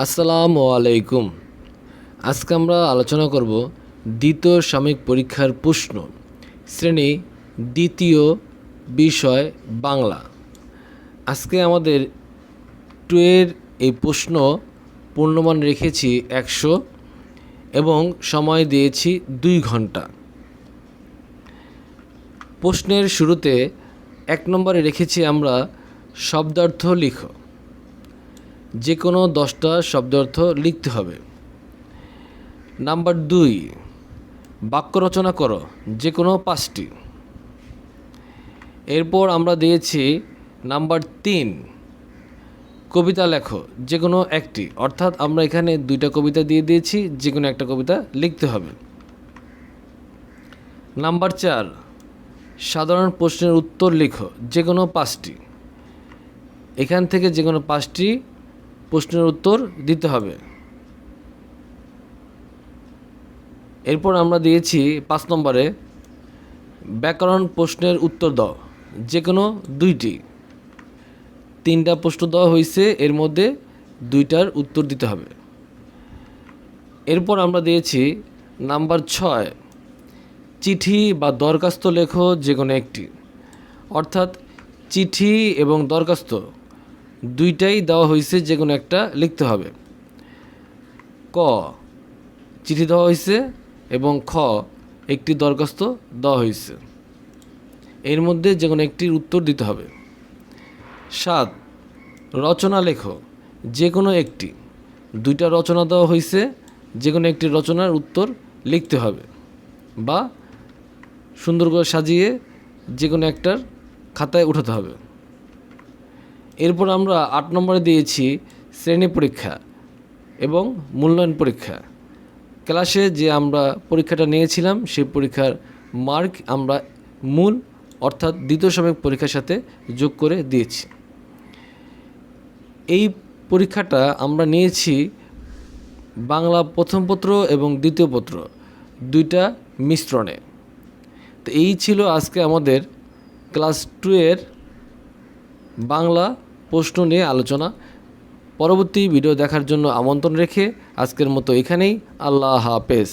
আসসালামু আলাইকুম। আজকে আমরা আলোচনা করব দ্বিতীয় সাময়িক পরীক্ষার প্রশ্ন। শ্রেণি দ্বিতীয় বিষয় বাংলা। আজকে আমাদের টুয়ের এই প্রশ্ন পূর্ণমান রেখেছি একশো এবং সময় দিয়েছি দুই ঘণ্টা। প্রশ্নের শুরুতে এক নম্বরে রেখেছি আমরা শব্দার্থ লিখো। যে কোনো দশটা শব্দার্থ লিখতে হবে। নাম্বার দুই, বাক্য রচনা করো যে কোনো পাঁচটি। এরপর আমরা দিয়েছি নাম্বার তিন, কবিতা লেখো যে কোনো একটি। অর্থাৎ আমরা এখানে দুইটা কবিতা দিয়ে দিয়েছি যে কোনো একটা কবিতা লিখতে হবে। নাম্বার চার, সাধারণ প্রশ্নের উত্তর লিখো যে কোনো পাঁচটি। এখান থেকে যে কোনো পাঁচটি প্রশ্নের উত্তর দিতে হবে। এরপর আমরা দিয়েছি পাঁচ নম্বরে, ব্যাকরণ প্রশ্নের উত্তর দাও যে কোনো দুইটি। তিনটা প্রশ্ন দেওয়া হয়েছে, এর মধ্যে দুইটার উত্তর দিতে হবে। এরপর আমরা দিয়েছি নাম্বার ছয়, চিঠি বা দরখাস্ত লেখো যে কোনো একটি। অর্থাৎ চিঠি এবং দরখাস্ত দুইটাই দেওয়া হয়েছে যে কোনো একটা লিখতে হবে। ক, চিঠি দেওয়া হয়েছে এবং খ, একটি দরখাস্ত দেওয়া হয়েছে। এর মধ্যে যে কোনো একটির উত্তর দিতে হবে। সাত, রচনা লেখো, যে কোনো একটি। দুইটা রচনা দেওয়া হয়েছে, যে কোনো একটি রচনার উত্তর লিখতে হবে বা সুন্দর করে সাজিয়ে যে কোনো একটার খাতায় উঠাতে হবে। এরপর আমরা আট নম্বরে দিয়েছি শ্রেণি পরীক্ষা এবং মূল্যায়ন পরীক্ষা। ক্লাসে যে আমরা পরীক্ষাটা নিয়েছিলাম, সেই পরীক্ষার মার্ক আমরা মূল অর্থাৎ দ্বিতীয় সাময়িক পরীক্ষার সাথে যোগ করে দিয়েছি। এই পরীক্ষাটা আমরা নিয়েছি বাংলা প্রথম পত্র এবং দ্বিতীয় পত্র, দুইটা মিশ্রণে। তো এই ছিল আজকে আমাদের ক্লাস টু এর বাংলা প্রশ্ন নিয়ে আলোচনা। পরবর্তী ভিডিও দেখার জন্য আমন্ত্রণ রেখে আজকের মতো এখানেই। আল্লাহ হাফেজ।